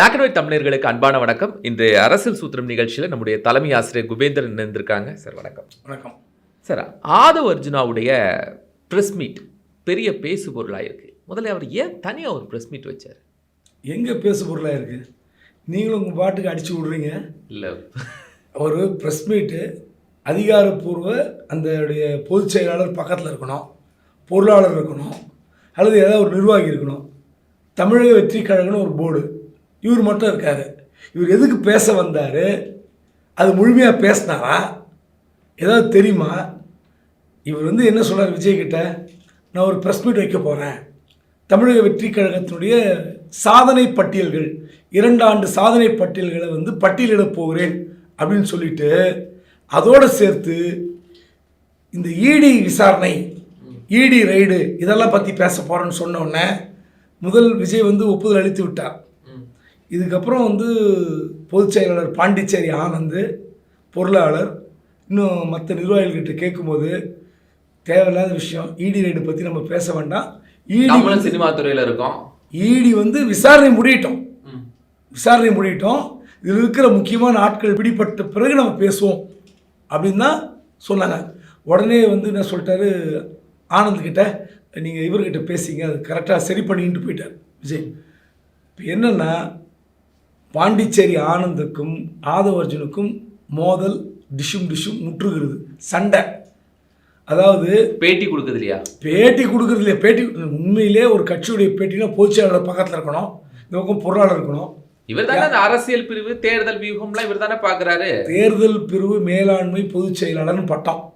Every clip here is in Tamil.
பிளாக் அண்ட் ஒயிட் தமிழர்களுக்கு அன்பான வணக்கம். இன்று அரசியல் சூத்திரம் நிகழ்ச்சியில் நம்முடைய தலைமை ஆசிரியர் குபேந்திரன் இருந்திருக்காங்க சார் வணக்கம். வணக்கம். சார் ஆதவ் அர்ஜுனாவுடைய ப்ரெஸ் மீட் பெரிய பேசு பொருளாக இருக்கு. முதல்ல அவர் ஏன் தனியாக ஒரு ப்ரெஸ் மீட் வச்சார்? எங்கே பேசு பொருளாக இருக்குது நீங்களும் உங்கள் பாட்டுக்கு அடிச்சு விட்றீங்க. இல்லை. ஒரு ப்ரெஸ் மீட்டு அதிகாரப்பூர்வ அந்த உடைய பொதுச் செயலாளர் பக்கத்தில் இருக்கணும். பொருளாளர் இருக்கணும். அல்லது ஏதாவது ஒரு நிர்வாகி இருக்கணும். தமிழக வெற்றி கழகம்னு ஒரு போர்டு இவர் மட்டும் இருக்காரு. இவர் எதுக்கு பேச வந்தார்? அது முழுமையாக பேசினாரா? ஏதாவது தெரியுமா? இவர் வந்து என்ன சொல்கிறார் விஜய்கிட்ட நான் ஒரு ப்ரெஸ் மீட் வைக்க போகிறேன் தமிழக வெற்றி கழகத்தினுடைய சாதனை பட்டியல்கள் இரண்டு ஆண்டு சாதனை பட்டியல்களை வந்து பட்டியலிடப் போகிறேன் அப்படின்னு சொல்லிட்டு அதோடு சேர்த்து இந்த இடி விசாரணை இடி ரைடு இதெல்லாம் பற்றி பேச போகிறேன்னு சொன்ன முதல் விஜய் வந்து ஒப்புதல் அளித்து விட்டார். இதுக்கப்புறம் வந்து பொதுச் செயலாளர் பாண்டிச்சேரி ஆனந்த் பொருளாளர் இன்னும் மற்ற நிர்வாகிகள்கிட்ட கேட்கும்போது தேவையில்லாத விஷயம் இடி ரைடு பற்றி நம்ம பேச வேண்டாம். இடி நம்மளும் சினிமா துறையில் இருக்கோம். இடி வந்து விசாரணை முடியட்டும். விசாரணை முடியட்டும். இதில் இருக்கிற முக்கியமான ஆட்கள் பிடிபட்ட பிறகு நம்ம பேசுவோம் அப்படின்னு தான் சொன்னாங்க. உடனே வந்து என்ன சொல்லிட்டாரு? ஆனந்த் கிட்ட நீங்கள் இவர்கிட்ட பேசிங்க அது கரெக்டாக சரி பண்ணிட்டு போயிட்டார். விஜய் இப்போ என்னென்னா பாண்டிச்சேரி ஆனந்துக்கும் ஆதவர்ஜுனுக்கும் மோதல் டிஷும் டிஷும் முற்றுகிறது. சண்டை. அதாவது பேட்டி கொடுக்குது இல்லையா பேட்டி கொடுக்குறது இல்லையா பேட்டி உண்மையிலே ஒரு கட்சியுடைய பேட்டினா பொதுச்செயலாளர் பக்கத்தில் இருக்கணும். இந்த பக்கம் பொருளாளர் இருக்கணும். இவர் தானே அந்த அரசியல் பிரிவு தேர்தல் வியூகம்லாம் இவர் தானே பார்க்குறாரு தேர்தல் பிரிவு மேலாண்மை பொதுச் செயலாளர்னு பட்டம்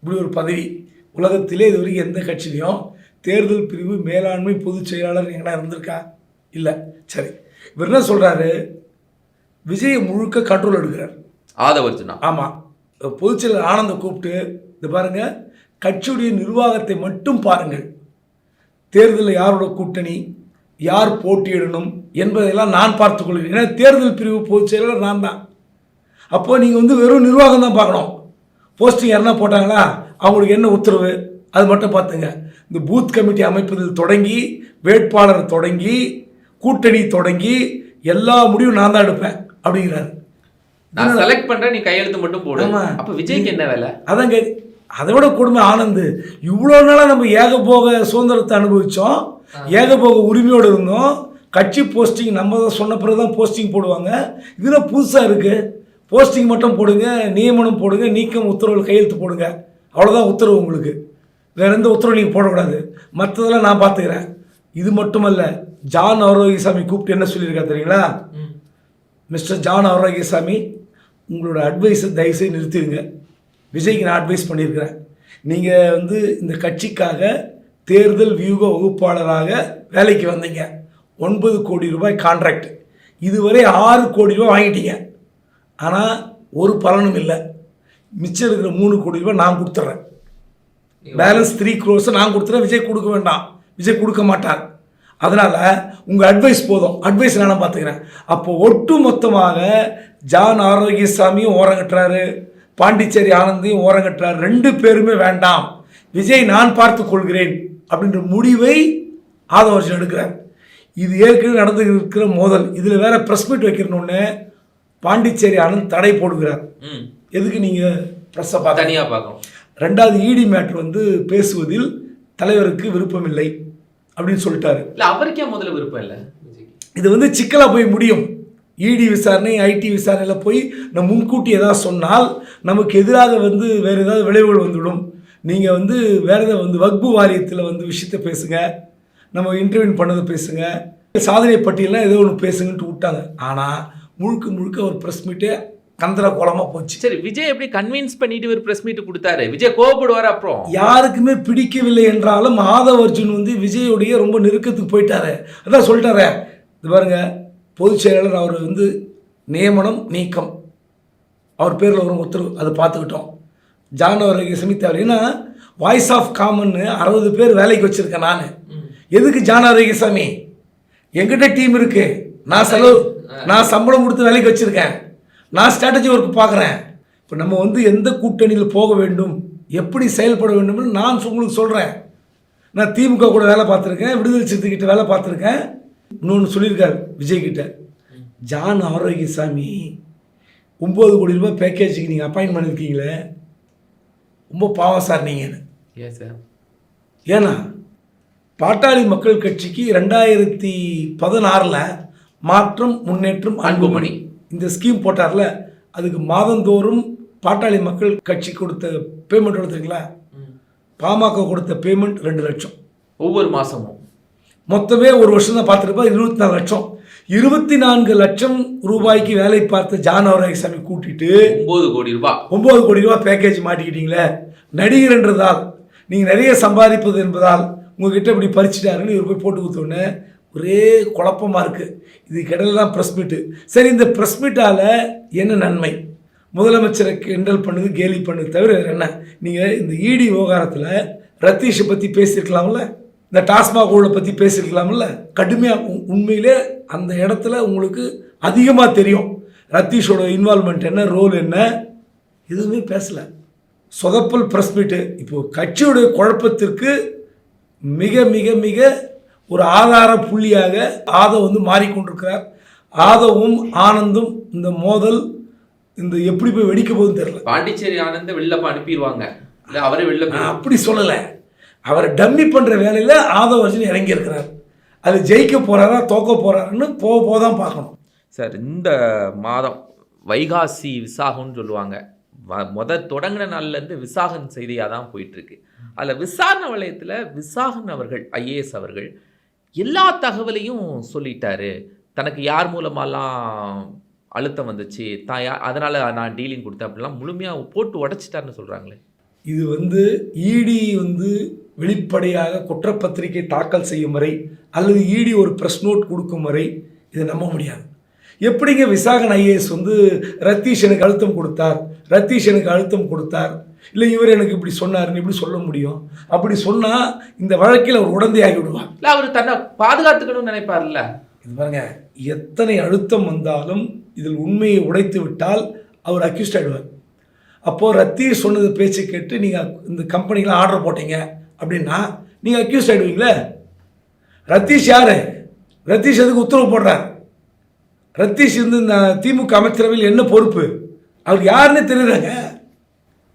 இப்படி ஒரு பதவி. உலகத்திலே இது வரைக்கும் எந்த கட்சியிலையும் தேர்தல் பிரிவு மேலாண்மை பொதுச் செயலாளர் எங்கடா இருந்திருக்கா? இல்லை. சரி. இவர் என்ன சொல்கிறாரு விஜயை முழுக்க கண்ட்ரோல் எடுக்கிறார். ஆதவ் அர்ஜுனா. ஆமாம் பொதுச் செயலர் ஆனந்த கூப்பிட்டு இது பாருங்க கட்சியுடைய நிர்வாகத்தை மட்டும் பாருங்கள். தேர்தலில் யாரோட கூட்டணி யார் போட்டியிடணும் என்பதையெல்லாம் நான் பார்த்துக்கொள்கிறேன் ஏன்னா தேர்தல் பிரிவு பொதுச் செயலாளர் நான் தான். அப்போ நீங்கள் வந்து வெறும் நிர்வாகம் தான் பார்க்கணும். போஸ்டிங் யாருன்னா போட்டாங்களா? அவங்களுக்கு என்ன உத்தரவு? அது மட்டும் பார்த்துங்க. இந்த பூத் கமிட்டி அமைப்பதில் தொடங்கி வேட்பாளர் தொடங்கி கூட்டணி தொடங்கி எல்லா முடிவும் நான் தான் எடுப்பேன் அப்படிங்கிறாரு. நான் செலக்ட் பண்றேன் நீ கையெழுத்து மட்டும் போடு. ஆமா. அப்ப விஜய்க்கு என்ன வேலை? அதான் கே அதை விட கொடுமை ஆனந்து. இவ்வளோ நாளாக நம்ம ஏகபோக சுதந்திரத்தை அனுபவித்தோம் ஏகபோக உரிமையோடு இருந்தோம். கட்சி போஸ்டிங் நம்ம தான் சொன்ன பிறகு தான் போஸ்டிங் போடுவாங்க. இதில் புதுசாக இருக்குது போஸ்டிங் மட்டும் போடுங்க நியமனம் போடுங்க நீக்கம் உத்தரவு கையெழுத்து போடுங்க. அவ்வளோதான் உத்தரவு உங்களுக்கு. வேற எந்த உத்தரவு நீங்கள் போடக்கூடாது. மற்றதெல்லாம் நான் பார்த்துக்கிறேன். இது மட்டுமல்ல ஜான் ஆரோக்கியசாமி கூப்பிட்டு என்ன சொல்லியிருக்கா தெரியுங்களா? மிஸ்டர் ஜான் ஆரோக்கியசாமி உங்களோட அட்வைஸை தயவுசெய்து நிறுத்திடுங்க. விஜய்க்கு நான் அட்வைஸ் பண்ணியிருக்கிறேன். நீங்கள் வந்து இந்த கட்சிக்காக தேர்தல் வியூக வகுப்பாளராக வேலைக்கு வந்தீங்க. ஒன்பது கோடி ரூபாய் கான்ட்ராக்ட் இதுவரை ஆறு கோடி ரூபாய் வாங்கிட்டீங்க. ஆனால் ஒரு பலனும் இல்லை. மிச்சம் இருக்கிற மூணு கோடி ரூபாய் நான் கொடுத்துட்றேன். பேலன்ஸ் த்ரீ க்ரோஸை நான் கொடுத்துறேன் விஜய் கொடுக்க வேண்டாம். விஜய் கொடுக்க மாட்டார். அதனால் உங்கள் அட்வைஸ் போதும். அட்வைஸ் நான் பார்த்துக்கிறேன். அப்போ ஒட்டு மொத்தமாக ஜான் ஆரோக்கியசாமியும் ஓரங்கட்டுறாரு பாண்டிச்சேரி ஆனந்தையும் ஓரங்கட்டுறாரு ரெண்டு பேருமே வேண்டாம். விஜய் நான் பார்த்து கொள்கிறேன் அப்படின்ற முடிவை ஆதவர்ஷன் எடுக்கிறார். இது ஏற்கனவே நடந்து இருக்கிற மோதல். இதில் வேற ப்ரெஸ் மீட் வைக்கிறனொன்னே பாண்டிச்சேரி ஆனந்த் தடை போடுகிறார். ம். எதுக்கு நீங்கள் ப்ரெஸ்ஸை பார்க்க தனியா பார்க்கணும். ரெண்டாவது இடி மேட்ரு வந்து பேசுவதில் தலைவருக்கு விருப்பமில்லை. அப்படின்னு சொல்லிட்டாரு. இல்ல அவருக்கே முதல்ல விருப்பம் இல்ல. இது வந்து சிக்கலாக போய் முடியும். இடி விசாரணை ஐடி விசாரணையில் போய் நம்ம முன்கூட்டி ஏதாவது சொன்னால் நமக்கு எதிராக வந்து வேறு ஏதாவது விளைவுகள் வந்துவிடும். நீங்கள் வந்து வேறு ஏதாவது வந்து வக்பு வாரியத்தில் வந்து விஷயத்தை பேசுங்க. நம்ம இன்டர்வியூ பண்ணதை பேசுங்க. சாதனை பட்டியலாம் ஏதோ ஒன்று பேசுங்கன்ட்டு விட்டாங்க. ஆனால் முழுக்க முழுக்க ஒரு ப்ரெஸ் மீட்டே கந்தர கோலமாக போச்சு. சரி விஜய் எப்படி கன்வின்ஸ் பண்ணிட்டு ஒரு பிரஸ் மீட் கொடுத்தாரு? விஜய் கோவப்படுவாரு அப்புறம். யாருக்குமே பிடிக்கவில்லை என்றாலும் ஆதவ் அர்ஜுன் வந்து விஜயுடைய ரொம்ப நெருக்கத்துக்கு போயிட்டாரு. அதான் சொல்லிட்டாரே. இது பாருங்க பொதுச் செயலாளர் அவர் வந்து நியமனம் நீக்கம். அவர் பேரில் ஒரு உத்தரவு அதை பார்த்துக்கிட்டோம். ஜான் அவர்களுக்கு சமித்தார் ஏன்னா வாய்ஸ் ஆஃப் காமன்னு அறுபது பேர் வேலைக்கு வச்சுருக்கேன் நான். எதுக்கு ஜான் ஆரோக்கியசாமி எங்கிட்ட டீம் இருக்கு. நான் செலவு நான் சம்பளம் கொடுத்து வேலைக்கு வச்சுருக்கேன். நான் ஸ்ட்ராட்டஜி ஒர்க் பார்க்குறேன். இப்போ நம்ம வந்து எந்த கூட்டணியில் போக வேண்டும் எப்படி செயல்பட வேண்டும்னு நான் உங்களுக்கு சொல்கிறேன் நான் திமுக கூட வேலை பார்த்துருக்கேன் விடுதலை சிறுத்தைகிட்ட வேலை பார்த்துருக்கேன். இன்னொன்று சொல்லியிருக்காரு விஜய் கிட்ட. ஜான் ஆரோக்கியசாமி ஒம்பது கோடி ரூபாய் பேக்கேஜுக்கு நீங்கள் அப்பாயின்ட் பண்ணியிருக்கீங்களே ரொம்ப பாவம் சார் நீங்கள் ஏன் சார் ஏன்னா பாட்டாளி மக்கள் கட்சிக்கு ரெண்டாயிரத்தி பதினாறில் மாற்றம் முன்னேற்றம் அன்புமணி. இந்த ஸ்கீம் போட்டார்ல அதுக்கு மாதந்தோறும் பாட்டாளி மக்கள் கட்சி கொடுத்த பேமெண்ட் கொடுத்துருங்களா பாமக கொடுத்த பேமெண்ட் ரெண்டு லட்சம். ஒவ்வொரு மாசமும். மொத்தமே ஒரு வருஷம் தான் பார்த்துருப்பா இருபத்தி நாலு லட்சம். இருபத்தி நான்கு லட்சம் ரூபாய்க்கு வேலை பார்த்த ஜான் ஆரோக்கியசாமி கூட்டிட்டு ஒன்பது கோடி ரூபாய் ஒம்பது கோடி ரூபாய் பேக்கேஜ் மாட்டிக்கிட்டீங்களே? நடிகர் என்றதால் நீங்கள் நிறைய சம்பாதிப்பது என்பதால் உங்ககிட்ட இப்படி பறிச்சிட்டாருன்னு இவர் போய் போட்டு கொடுத்தோடனே ஒரே குழப்பமாக இருக்குது இது கிடையில தான் ப்ரெஸ் மீட்டு சரி இந்த ப்ரெஸ் மீட்டால் என்ன நன்மை? முதலமைச்சரை கிண்டல் பண்ணுது கேலி பண்ணுது தவிர வேறு என்ன? நீங்கள் இந்த இடி விவகாரத்தில் ரத்தீஷை பற்றி பேசியிருக்கலாம்ல? இந்த டாஸ்மாக் ஊழலை பற்றி பேசியிருக்கலாம்ல? கடுமையாக உண்மையிலே அந்த இடத்துல உங்களுக்கு அதிகமாக தெரியும். ரத்தீஷோட இன்வால்மெண்ட் என்ன ரோல் என்ன? எதுவுமே பேசலை. சொதப்பல் ப்ரெஸ் மீட்டு இப்போது கட்சியுடைய குழப்பத்திற்கு மிக மிக மிக ஒரு ஆதார புள்ளியாக ஆதவ் வந்து மாறிக்கொண்டிருக்கிறார். ஆதவும் ஆனந்தும் இந்த மோதல் இந்த எப்படி போய் வெடிக்க போகுதுன்னு தெரியல. பாண்டிச்சேரி ஆனந்த வெளில அனுப்பிடுவாங்க இல்ல அவரே வெளில அப்படி சொல்லலை. அவர் டம்மி பண்ணுற வேலையில் ஆதவ அர்ஜுன் இறங்கியிருக்கிறார் அது ஜெயிக்க போகிறாரா தோக்க போகிறாருன்னு போக போக தான் பார்க்கணும். சார் இந்த மாதம் வைகாசி விசாகம்னு சொல்லுவாங்க. முத தொடங்கின நாள்லேருந்து விசாகன் செய்தியாக தான் போயிட்டுருக்கு அதில் விசாரணை வளையத்தில் விசாகன் அவர்கள் ஐஏஎஸ் அவர்கள் எல்லா தகவலையும் சொல்லிட்டாரு. தனக்கு யார் மூலமாலாம் அழுத்தம் வந்துச்சு? தான் யா அதனால் நான் டீலிங் கொடுத்தேன் அப்படிலாம் முழுமையாக போட்டு உடச்சிட்டாருன்னு சொல்கிறாங்களே இது வந்து இடி வந்து வெளிப்படையாக குற்றப்பத்திரிகை தாக்கல் செய்யும் வரை அல்லது இடி ஒரு ப்ரெஸ் நோட் கொடுக்கும் வரை இதை நம்ப முடியாது. எப்படிங்க விசாகன் ஐஏஎஸ் வந்து ரத்தீஷ் எனக்கு அழுத்தம் கொடுத்தார்? ரத்தீஷ் எனக்கு அழுத்தம் கொடுத்தார். இல்லை இவர் எனக்கு இப்படி சொன்னார்னு இப்படி சொல்ல முடியும். அப்படி சொன்னால் இந்த வழக்கில் அவர் உடந்தையாகி விடுவார். இல்லை அவர் தன்னை பாதுகாத்துக்கணும்னு நினைப்பார்ல. இது பாருங்க எத்தனை அழுத்தம் வந்தாலும் இதில் உண்மையை உடைத்து விட்டால் அவர் அக்யூஸ்ட் ஆகிடுவார் அப்போது ரத்தீஷ் சொன்னது பேச்சு கேட்டு நீங்கள் இந்த கம்பெனிக்கெலாம் ஆர்டர் போட்டீங்க அப்படின்னா நீங்கள் அக்யூஸ்ட் ஆகிடுவீங்களே ரத்தீஷ் யார்? ரத்தீஷ் எதுக்கு உத்தரவு போடுறார்? ரத்தீஷ் இந்த திமுக அமைச்சரவையில் என்ன பொறுப்பு? அவர் யாருன்னு தெரியுறாங்க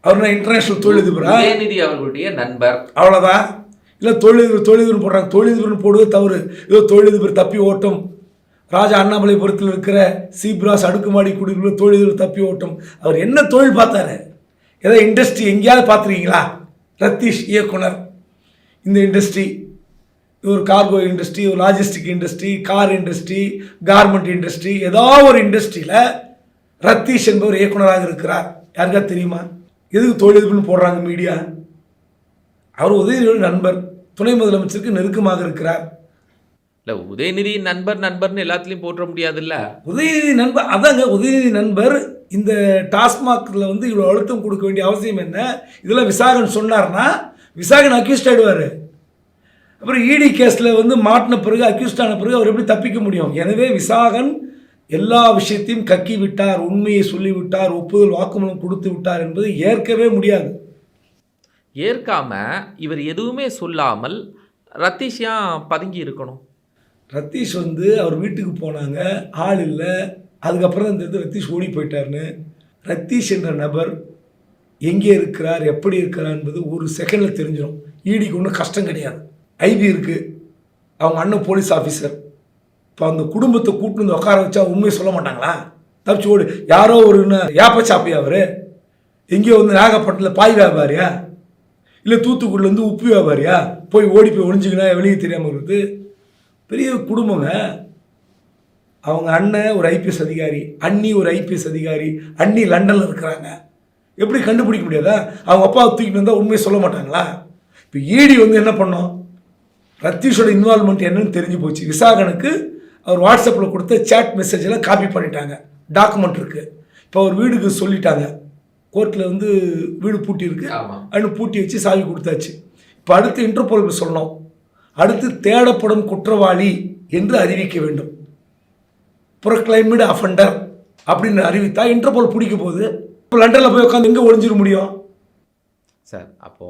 அவர் நான் இன்டர்நேஷ்னல் தொழிலதிபரா? உதயநிதி அவர்களுடைய நண்பர். அவ்வளோதான் இல்லை தொழிலதிபர் தொழிலதிபர் போடுறாங்க. தொழிலதிபர்னு போடுவது தவறு. ஏதோ தொழிலதிபர் தப்பி ஓட்டம். ராஜா அண்ணாமலைபுரத்தில் இருக்கிற சீப்ராஸ் அடுக்குமாடி குடியிருப்பில் தொழிலதிபர் தப்பி ஓட்டம். அவர் என்ன தொழில் பார்த்தாரு? ஏதோ இண்டஸ்ட்ரி எங்கேயாவது பார்த்துருக்கீங்களா? ரத்தீஷ் இயக்குனர். இந்த இண்டஸ்ட்ரி ஒரு கார்கோ இண்டஸ்ட்ரி ஒரு logistic industry car industry garment industry ஏதோ ஒரு இண்டஸ்ட்ரியில் ரத்தீஷ் என்பவர் இயக்குனராக இருக்கிறார். யாருக்கா தெரியுமா? எதுக்கு தொழிலதிபர்னு போடுறாங்க மீடியா அவர் உதயநிதியோட நண்பர். துணை முதலமைச்சருக்கு நெருக்கமாக இருக்கிறார். இல்லை உதயநிதி நண்பர் நண்பர்னு எல்லாத்துலேயும் போட்டுற முடியாதுல்ல? உதயநிதி நண்பர் அதாங்க உதயநிதி நண்பர் இந்த டாஸ்மாகில் வந்து இவ்வளோ அழுத்தம் கொடுக்க வேண்டிய அவசியம் என்ன? இதெல்லாம் விசாகன் சொன்னார்னா விசாகன் அக்யூஸ்ட் ஆகிடுவார் அப்புறம் இடி கேஸில் வந்து மாட்டின பிறகு அக்யூஸ்ட் ஆன பிறகு அவர் எப்படி தப்பிக்க முடியும்? எனவே விசாகன் எல்லா விஷயத்தையும் கக்கி விட்டார் உண்மையை சொல்லிவிட்டார் ஒப்புதல் வாக்குமூலம் கொடுத்து விட்டார் என்பது ஏற்கவே முடியாது. ஏற்காம இவர் எதுவுமே சொல்லாமல் ரத்தீஷ் ஏன் பதுங்கி இருக்கணும். ரத்தீஷ் வந்து அவர் வீட்டுக்கு போனாங்க ஆள் இல்லை. அதுக்கப்புறம் தான் தெரிஞ்சு ரத்தீஷ் ஓடி போயிட்டாருன்னு. ரத்தீஷ் என்ற நபர் எங்கே இருக்கிறார் எப்படி இருக்கிறார் என்பது ஒரு செகண்டில் தெரிஞ்சிடும் ஈடிக்கு ஒன்றும் கஷ்டம் கிடையாது. ஐபி இருக்குது அவங்க அண்ணன் போலீஸ் ஆஃபீஸர். இப்போ அந்த குடும்பத்தை கூட்டு வந்து உட்கார வச்சா உண்மையை சொல்ல மாட்டாங்களா? தப்பிச்சு ஓடு. யாரோ ஒரு யாப்ப அவர்? எங்கேயோ வந்து நாகப்பட்டினத்தில் பாய் வியாபாரியா? இல்லை தூத்துக்குடியிலேருந்து உப்பு வியாபாரியா? போய் ஓடி போய் ஒழிஞ்சிக்கினா வெளியே தெரியாமல் இருக்குது பெரிய குடும்பங்க. அவங்க அண்ணன் ஒரு ஐபிஎஸ் அதிகாரி அண்ணி ஒரு ஐபிஎஸ் அதிகாரி அண்ணி லண்டனில் இருக்கிறாங்க. எப்படி கண்டுபிடிக்க முடியாதா? அவங்க அப்பாவை தூக்கிட்டு வந்தால் உண்மையை சொல்ல மாட்டாங்களா? இப்போ ஈடி வந்து என்ன பண்ணோம்? ரத்தீஷோட இன்வால்மெண்ட் என்னன்னு தெரிஞ்சு போச்சு. விசாகனுக்கு அவர் வாட்ஸ்அப்பில் கொடுத்த சேட் மெசேஜ் எல்லாம் காப்பி பண்ணிட்டாங்க. டாக்குமெண்ட் இருக்குது இப்போ அவர் வீடுக்கு சொல்லிட்டாங்க. கோர்ட்டில் வந்து வீடு பூட்டி இருக்கு. அன்னு பூட்டி வச்சு சாவி கொடுத்தாச்சு. இப்போ அடுத்து இன்டர்போலுக்கு சொல்லணும். அடுத்து தேடப்படும் குற்றவாளி என்று அறிவிக்க வேண்டும். ப்ரொக்ளைம்டு அஃபண்டர் அப்படின்னு அறிவித்தா இன்டர்போல் பிடிக்க போகுது. இப்போ லண்டனில் போய் உட்காந்து எங்கே ஒளிஞ்சிட முடியும்? சார் அப்போ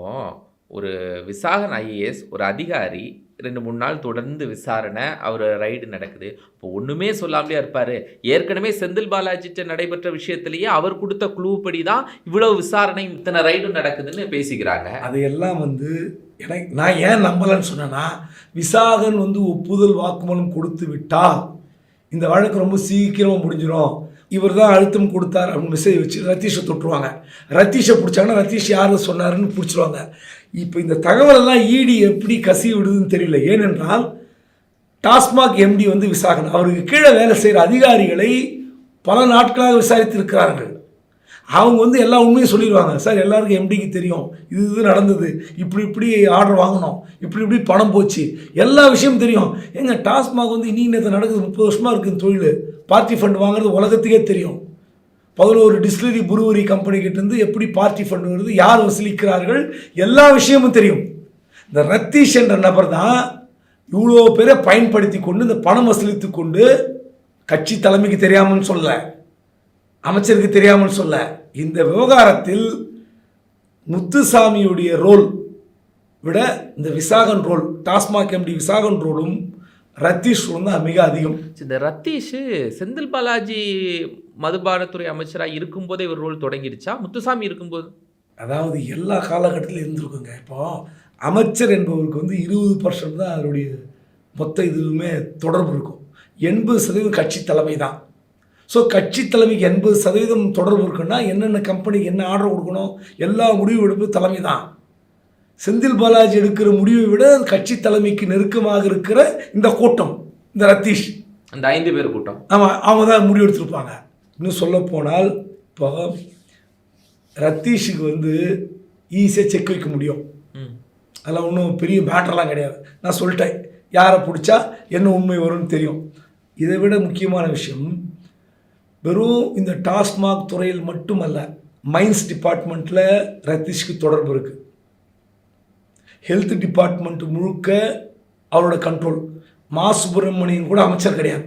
ஒரு விசாகன் ஐஏஎஸ் ஒரு அதிகாரி ரெண்டு மூணு நாள் தொடர்ந்து விசாரணை அவர் ரைடு நடக்குது. இப்போ ஒன்றுமே சொல்லாமலே இருப்பார். ஏற்கனவே செந்தில் பாலாஜிட்ட நடைபெற்ற விஷயத்திலேயே அவர் கொடுத்த குழு படி தான் இவ்வளோ விசாரணை இத்தனை ரைடும் நடக்குதுன்னு பேசிக்கிறாங்க. அதையெல்லாம் வந்து எனக்கு நான் ஏன் நம்பலைன்னு சொன்னேன்னா விசாகன் வந்து ஒப்புதல் வாக்குமூலம் கொடுத்து விட்டால் இந்த வழக்கு ரொம்ப சீக்கிரமாக முடிஞ்சிடும் இவர் தான் அழுத்தம் கொடுத்தார் அப்படின்னு மெசேஜ் வச்சு ரத்தீஷை தொட்டுருவாங்க. ரத்தீஷை பிடிச்சாங்கன்னா ரத்தீஷ் யார் சொன்னாருன்னு பிடிச்சிருவாங்க. இப்போ இந்த தகவலெல்லாம் ஈடி எப்படி கசி விடுதுன்னு தெரியல. ஏனென்றால் டாஸ்மாக் எம்டி வந்து விசாகன் அவருக்கு கீழே வேலை செய்கிற அதிகாரிகளை பல நாட்களாக விசாரித்திருக்கிறார்கள். அவங்க வந்து எல்லா உண்மையும் சொல்லிடுவாங்க. சார் எல்லாருக்கும் எம்டிக்கு தெரியும். இது இது நடந்தது. இப்படி இப்படி ஆர்டர் வாங்கினோம். இப்படி இப்படி பணம் போச்சு. எல்லா விஷயமும் தெரியும். எங்கள் டாஸ்மாக் வந்து இன்னி நேற்று நடக்குது. முப்பது வருஷமாக இருக்குது தொழில். பார்ட்டி ஃபண்ட் வாங்குறது உலகத்துக்கே தெரியும். பதினோரு டிஸ்டிலரி புருவரி கம்பெனிகிட்டேருந்து எப்படி பார்ட்டி ஃபண்ட் வருது யார் வசூலிக்கிறார்கள் எல்லா விஷயமும் தெரியும். இந்த ரத்தீஷ் என்ற நபர் தான் இவ்வளோ பேரை பயன்படுத்தி கொண்டு இந்த பணம் வசூலித்து கொண்டு கட்சி தலைமைக்கு தெரியாமல் சொல்ல அமைச்சருக்கு தெரியாமல் சொல்ல இந்த விவகாரத்தில் முத்துசாமியுடைய ரோல் விட இந்த விசாகன் ரோல் டாஸ்மாக் எம்டி விசாகன் ரோலும் ரத்தீஷ் தான் மிக அதிகம். இந்த ரத்தீஷ் செந்தில் பாலாஜி மதுபானத்துறை அமைச்சராக இருக்கும்போதே இவர் ரோல் தொடங்கிடுச்சா? முத்துசாமி இருக்கும்போது? அதாவது எல்லா காலகட்டத்திலும் இருந்திருக்குங்க. இப்போ அமைச்சர் என்பவருக்கு வந்து இருபது பர்சன்ட் தான் அதனுடைய மொத்த இதுவுமே தொடர்பு இருக்கும். எண்பது சதவீதம் கட்சி தலைமை தான். ஸோ கட்சி தலைமைக்கு எண்பது சதவீதம் தொடர்பு இருக்குன்னா என்னென்ன கம்பெனிக்கு என்ன ஆர்டர் கொடுக்கணும் எல்லா முடிவு எடுப்பு தலைமை தான். செந்தில் பாலாஜி எடுக்கிற முடிவை விட கட்சி தலைமைக்கு நெருக்கமாக இருக்கிற இந்த கூட்டம் இந்த ரத்தீஷ். அந்த ஐந்து பேர் கூட்டம். ஆமாம் அவங்க தான் முடிவு எடுத்திருப்பாங்க. இன்னும் சொல்ல போனால் இப்போ ரத்தீஷுக்கு வந்து ஈஸியாக செக் வைக்க முடியும். அதெல்லாம் ஒன்றும் பெரிய மேட்டர்லாம் கிடையாது. நான் சொல்லிட்டேன். யாரை பிடிச்சா என்ன உண்மை வரும்னு தெரியும். இதை விட முக்கியமான விஷயம் வெறும் இந்த டாஸ்மாக் துறையில் மட்டுமல்ல மைன்ஸ் டிபார்ட்மெண்ட்டில் ரத்தீஷ்க்கு தொடர்பு இருக்குது ஹெல்த் டிபார்ட்மெண்ட் முழுக்க அவரோட கண்ட்ரோல் மா சுப்பிரமணியன் கூட அமைச்சர் கிடையாது.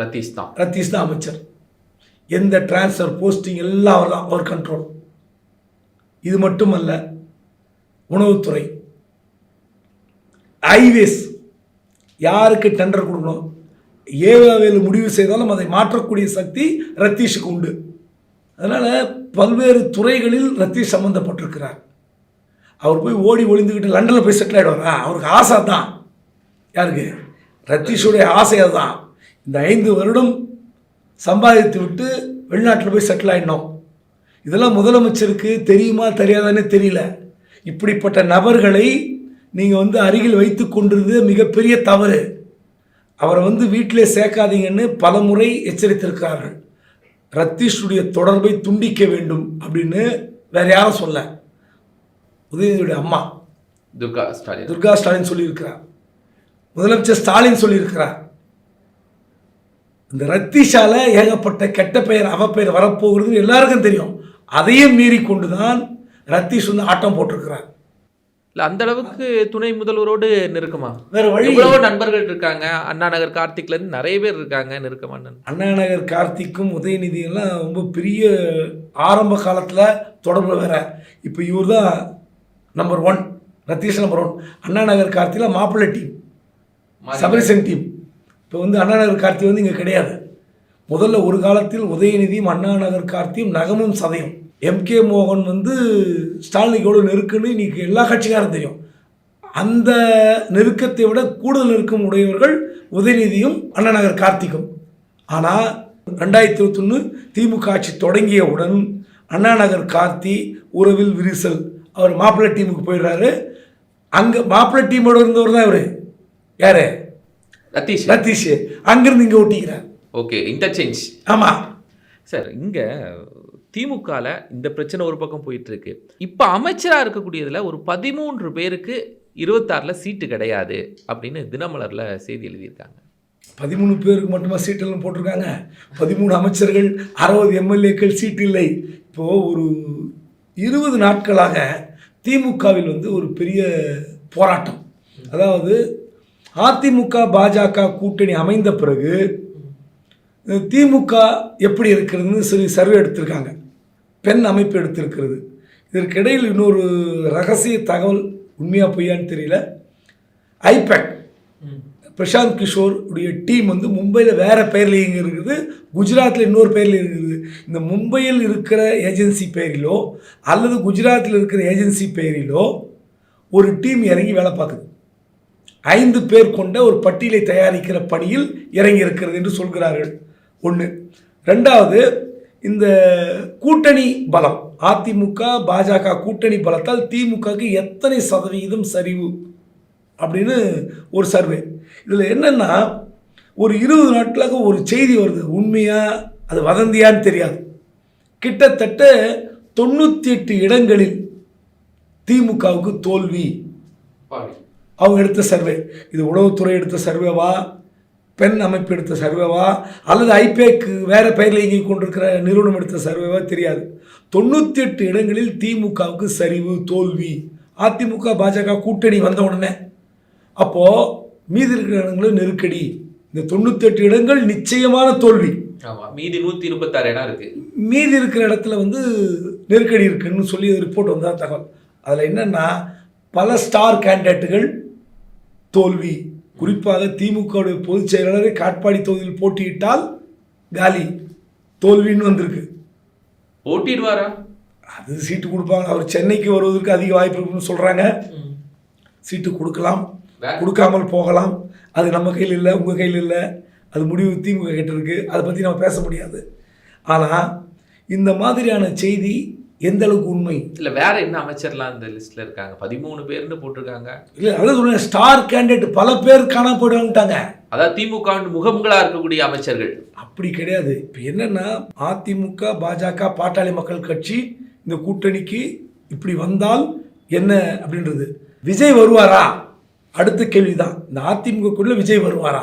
ரத்தீஷ் தான். ரத்தீஷ் தான் அமைச்சர். எந்த டிரான்ஸ்ஃபர் போஸ்டிங் எல்லாம் அவர் தான் அவர் கண்ட்ரோல் இது மட்டுமல்ல உணவுத்துறை. ஹைவேஸ் யாருக்கு டெண்டர் கொடுக்கணும்? ஏவாவேல் முடிவு செய்தாலும் அதை மாற்றக்கூடிய சக்தி ரத்தீஷுக்கு உண்டு. அதனால் பல்வேறு துறைகளில் ரத்தீஷ் சம்மந்தப்பட்டிருக்கிறார் அவர் போய் ஓடி ஒளிந்துக்கிட்டு லண்டனில் போய் செட்டில் ஆகிடுவாரா அவருக்கு ஆசை தான் யாருக்கு? ரத்தீஷுடைய ஆசை அதுதான். இந்த ஐந்து வருடம் சம்பாதித்து விட்டு வெளிநாட்டில் போய் செட்டில் ஆகிடணும் இதெல்லாம் முதலமைச்சருக்கு தெரியுமா தெரியாதானே தெரியல. இப்படிப்பட்ட நபர்களை நீங்கள் வந்து அருகில் வைத்து கொண்டிருந்தது மிகப்பெரிய தவறு. அவரை வந்து வீட்டிலே சேர்க்காதீங்கன்னு பல முறை எச்சரித்திருக்கிறார்கள். ரத்தீஷுடைய தொடர்பை துண்டிக்க வேண்டும் அப்படின்னு வேற யாரும் சொல்ல. உதயநிதியுடைய அம்மா துர்கா ஸ்டாலின். துர்கா ஸ்டாலின் சொல்லியிருக்கிறார். முதலமைச்சர் ஸ்டாலின் சொல்லியிருக்கிறார். இந்த ரத்தீஷால ஏகப்பட்ட கெட்ட பெயர் அவப்பெயர் வரப்போகிறது எல்லாருக்கும் தெரியும். அதையும் மீறி கொண்டு தான் ரத்தீஷ் வந்து ஆட்டம் போட்டிருக்கிறார். இல்ல அந்த அளவுக்கு துணை முதல்வரோடு நெருக்கமா? வேற வழி எவ்வளவோ நண்பர்கள் இருக்காங்க. அண்ணா நகர் கார்த்திக்ல இருந்து நிறைய பேர் இருக்காங்க நெருக்கமான. அண்ணா நகர் கார்த்திக்கும் உதயநிதி எல்லாம் ரொம்ப பெரிய ஆரம்ப காலத்தில் தொடர்பு வேற. இப்போ இவர் தான் number one Ratheesh number one Anna Nagar கார்த்தியில் மாப்பிள்ளை டீம் சபரிசன் டீம் இப்போ வந்து அண்ணா நகர் கார்த்தி வந்து இங்கே கிடையாது. முதல்ல ஒரு காலத்தில் உதயநிதியும் அண்ணா நகர் கார்த்தியும் நகமும் சதயம். எம்கே மோகன் வந்து ஸ்டாலினுக்கு எவ்வளோ நெருக்குன்னு இன்னைக்கு எல்லா கட்சிக்காரும் தெரியும். அந்த நெருக்கத்தை விட கூடுதல் நெருக்கம் உடையவர்கள் உதயநிதியும் அண்ணா நகர் கார்த்திக்கும் ஆனால் ரெண்டாயிரத்தி இருபத்தொன்று திமுக ஆட்சி தொடங்கியவுடன் அண்ணா நகர் கார்த்தி உறவில் விரிசல். அவர் மாப்பிள்ளை டீமுக்கு போயிடுறாரு. அங்கே மாப்பிள்ளை டீமோட இருந்தவர் தான் இவர். யாரு? ரத்தீஷ் ரத்தீஷ் அங்கிருந்து இங்கே ஒட்டிக்கிறார். ஓகே இன்டர்சேஞ்ச் ஆமாம் சார் இங்க திமுகல இந்த பிரச்சனை ஒரு பக்கம் போயிட்டு இருக்கு இப்போ அமைச்சரா இருக்கக்கூடியதுல ஒரு பதிமூன்று பேருக்கு இருபத்தாறுல சீட்டு கிடையாது அப்படின்னு தினமலர்ல செய்தி எழுதியிருக்காங்க. பதிமூணு பேருக்கு மட்டுமா சீட்டெல்லாம் போட்டிருக்காங்க? பதிமூணு அமைச்சர்கள் அறுபது எம்எல்ஏக்கள் சீட்டு இல்லை. இப்போது ஒரு இருபது நாட்களாக திமுகவில் வந்து ஒரு பெரிய போராட்டம். அதாவது அதிமுக பாஜக கூட்டணி அமைந்த பிறகு திமுக எப்படி இருக்கிறதுன்னு சொல்லி சர்வே எடுத்திருக்காங்க. பெண் அமைப்பு எடுத்திருக்கிறது. இதற்கிடையில் இன்னொரு ரகசிய தகவல் உண்மையாக பொய்யான்னு தெரியல. ஐபேக் பிரசாந்த் கிஷோர் உடைய டீம் வந்து மும்பையில் வேறு பெயர்லேயும் இருக்குது. குஜராத்தில் இன்னொரு பெயரில் இருக்குது. இந்த மும்பையில் இருக்கிற ஏஜென்சி பெயரிலோ அல்லது குஜராத்தில் இருக்கிற ஏஜென்சி பெயரிலோ ஒரு டீம் இறங்கி வேலை பார்க்குது. ஐந்து பேர் கொண்ட ஒரு பட்டியலை தயாரிக்கிற பணியில் இறங்கி இருக்கிறது என்று சொல்கிறார்கள். ஒன்று ரெண்டாவது இந்த கூட்டணி பலம் அதிமுக பாஜக கூட்டணி பலத்தால் திமுகவுக்கு எத்தனை சதவிகிதம் சரிவு? அப்படின்னு ஒரு சர்வே. இதில் என்னென்னா ஒரு இருபது நாட்களாக ஒரு செய்தி வருது. உண்மையா அது வதந்தியான்னு தெரியாது. கிட்டத்தட்ட தொண்ணூற்றி எட்டு இடங்களில் திமுகவுக்கு தோல்வி. அவங்க எடுத்த சர்வே. இது உளவுத்துறை எடுத்த சர்வேவா? பெண் அமைப்பு எடுத்த சர்வேவா? அல்லது ஐபேக்கு வேறு பெயரில் இயங்கி கொண்டிருக்கிற நிறுவனம் எடுத்த சர்வேவா? தெரியாது. தொண்ணூற்றி எட்டு இடங்களில் திமுகவுக்கு சரிவு தோல்வி. அதிமுக பாஜக கூட்டணி வந்த உடனே அப்போது மீதி இருக்கிற இடங்களும் நெருக்கடி. இந்த தொண்ணூத்தெட்டு இடங்கள் நிச்சயமான தோல்வி. மீதி நூத்தி இருபத்தாறு இடம் இருக்கு. மீதி இருக்கிற இடத்துல வந்து நெருக்கடி இருக்குன்னு சொல்லி ரிப்போர்ட் வந்தால் தகவல். அதில் என்னென்னா பல ஸ்டார் கேண்டிடேட்டுகள் தோல்வி. குறிப்பாக திமுகவுடைய பொதுச் செயலாளரை காட்பாடி தொகுதியில் போட்டியிட்டால் காலி. தோல்வின்னு வந்திருக்கு. போட்டிடுவாரா? அது சீட்டு கொடுப்பாங்க. அவர் சென்னைக்கு வருவதற்கு அதிக வாய்ப்பு இருக்குன்னு சொல்கிறாங்க சீட்டு கொடுக்கலாம். கொடுக்காமல் போகலாம். அது நம்ம கையில் இல்லை உங்கள் கையில் இல்லை. அது முடிவு திமுக கிட்ட இருக்குது அதை பற்றி நம்ம பேச முடியாது. ஆனால் இந்த மாதிரியான செய்தி எந்த அளவுக்கு உண்மை? இல்ல வேற என்ன அமைச்சர்லாம் இந்த லிஸ்ட்ல இருக்காங்க? பதிமூணு பேர்னு போட்டிருக்காங்க. இல்லை அதான் சொல்றேன். ஸ்டார் கேண்டிடேட் பல பேர் காண போயிடுவாங்கட்டாங்க. அதாவது திமுக முகங்களா இருக்கக்கூடிய அமைச்சர்கள். அப்படி கிடையாது. இப்போ என்னென்னா அதிமுக பாஜக பாட்டாளி மக்கள் கட்சி இந்த கூட்டணிக்கு இப்படி வந்தால் என்ன அப்படின்றது. விஜய் வருவாரா? அடுத்த கேள்விதான். இந்த அதிமுகக்குள்ள விஜய் வருவாரா?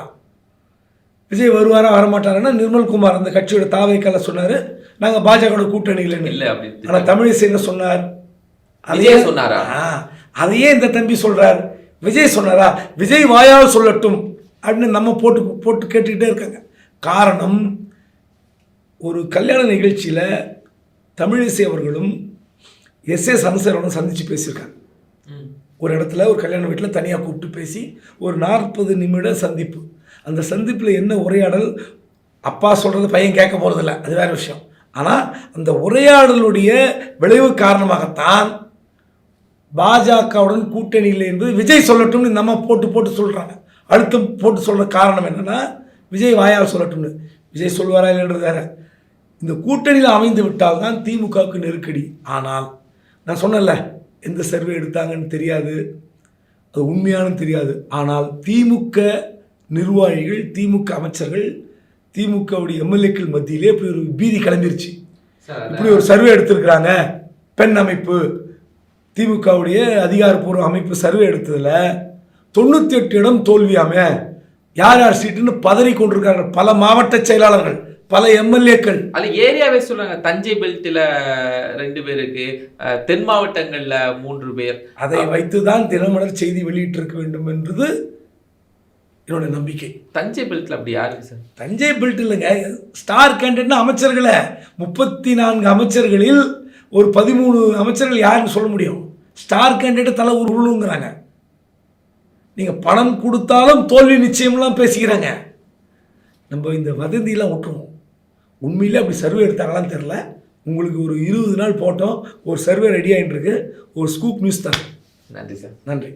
விஜய் வருவாரா வரமாட்டாருன்னா நிர்மல்குமார் அந்த கட்சியோட தாவைக்கால சொன்னார். நாங்கள் பாஜகவோட கூட்டணியில் இல்ல ஆனால் தமிழிசை என்ன சொன்னார்? விஜய் சொன்னாரா? அதையே இந்த தம்பி சொல்றார். விஜய் சொன்னாரா? விஜய் வாயால் சொல்லட்டும் அப்படின்னு நம்ம போட்டு போட்டு கேட்டுக்கிட்டே இருக்காங்க. காரணம் ஒரு கல்யாண நிகழ்ச்சியில் தமிழிசை அவர்களும் எஸ் எஸ் அனுசரனும் சந்தித்து பேசியிருக்காங்க. ஒரு இடத்துல ஒரு கல்யாண வீட்டில் தனியாக கூப்பிட்டு பேசி ஒரு நாற்பது நிமிட சந்திப்பு. அந்த சந்திப்பில் என்ன உரையாடல்? அப்பா சொல்கிறது பையன் கேட்க போகிறதில்ல அது வேறு விஷயம். ஆனால் அந்த உரையாடலுடைய விளைவு காரணமாகத்தான் பாஜகவுடன் கூட்டணி இல்லை என்பது விஜய் சொல்லட்டும்னு இந்த அம்மா போட்டு போட்டு சொல்கிறாங்க அழுத்தம் போட்டு சொல்கிற காரணம் என்னென்னா விஜய் வாயால் சொல்லட்டும்னு. விஜய் சொல்வாரா இல்லைன்றது வேற. இந்த கூட்டணியில் அமைந்து விட்டால் தான் திமுகவுக்கு நெருக்கடி. ஆனால் நான் சொன்னேன்ல எந்த சர்வே எடுத்தாங்கன்னு தெரியாது. அது உண்மையானு தெரியாது. ஆனால் திமுக நிர்வாகிகள் திமுக அமைச்சர்கள் திமுகவுடைய எம்எல்ஏக்கள் மத்தியிலே இப்படி ஒரு பீதி கிளம்பிருச்சு. இப்படி ஒரு சர்வே எடுத்திருக்கிறாங்க. பெண் அமைப்பு. திமுகவுடைய அதிகாரப்பூர்வ அமைப்பு சர்வே எடுத்ததில் தொண்ணூற்றி எட்டு இடம் தோல்வியாம. யார் யார் சீட்டுன்னு பதறி கொண்டிருக்காங்க பல மாவட்ட செயலாளர்கள். பல எம்எல்ஏக்கள். அதுல ஏரியாவே சொல்றாங்க. தஞ்சை பெல்ட்ல ரெண்டு பேருக்கு தென் மாவட்டங்கள்ல மூன்று பேர். அதை வைத்து தான் தினமலர் செய்தி வெளியிட்டிருக்க வேண்டும் என்பது என்னோட நம்பிக்கை. தஞ்சை பெல்ட்ல அப்படி யாருக்கு சார்? தஞ்சை பில்ட் இல்லைங்க. ஸ்டார் கேண்டிடேட்னா அமைச்சர்களை. முப்பத்தி நான்கு அமைச்சர்களில் ஒரு பதிமூணு அமைச்சர்கள் யாருன்னு சொல்ல முடியும். ஸ்டார் கேண்டிடேட் தலை ஒரு உருளுங்கிறாங்க நீங்கள் பணம் கொடுத்தாலும் தோல்வி நிச்சயம்லாம் பேசிக்கிறாங்க நம்ம இந்த வதந்தியெல்லாம் விட்டுருவோம் உண்மையிலே அப்படி சர்வே எடுத்தாங்களான்னு தெரில உங்களுக்கு ஒரு இருபது நாள் போட்டோம் ஒரு சர்வே ரெடி ஆகிட்டு இருக்கு. ஒரு ஸ்கூப் நியூஸ் தான் நன்றி சார். நன்றி.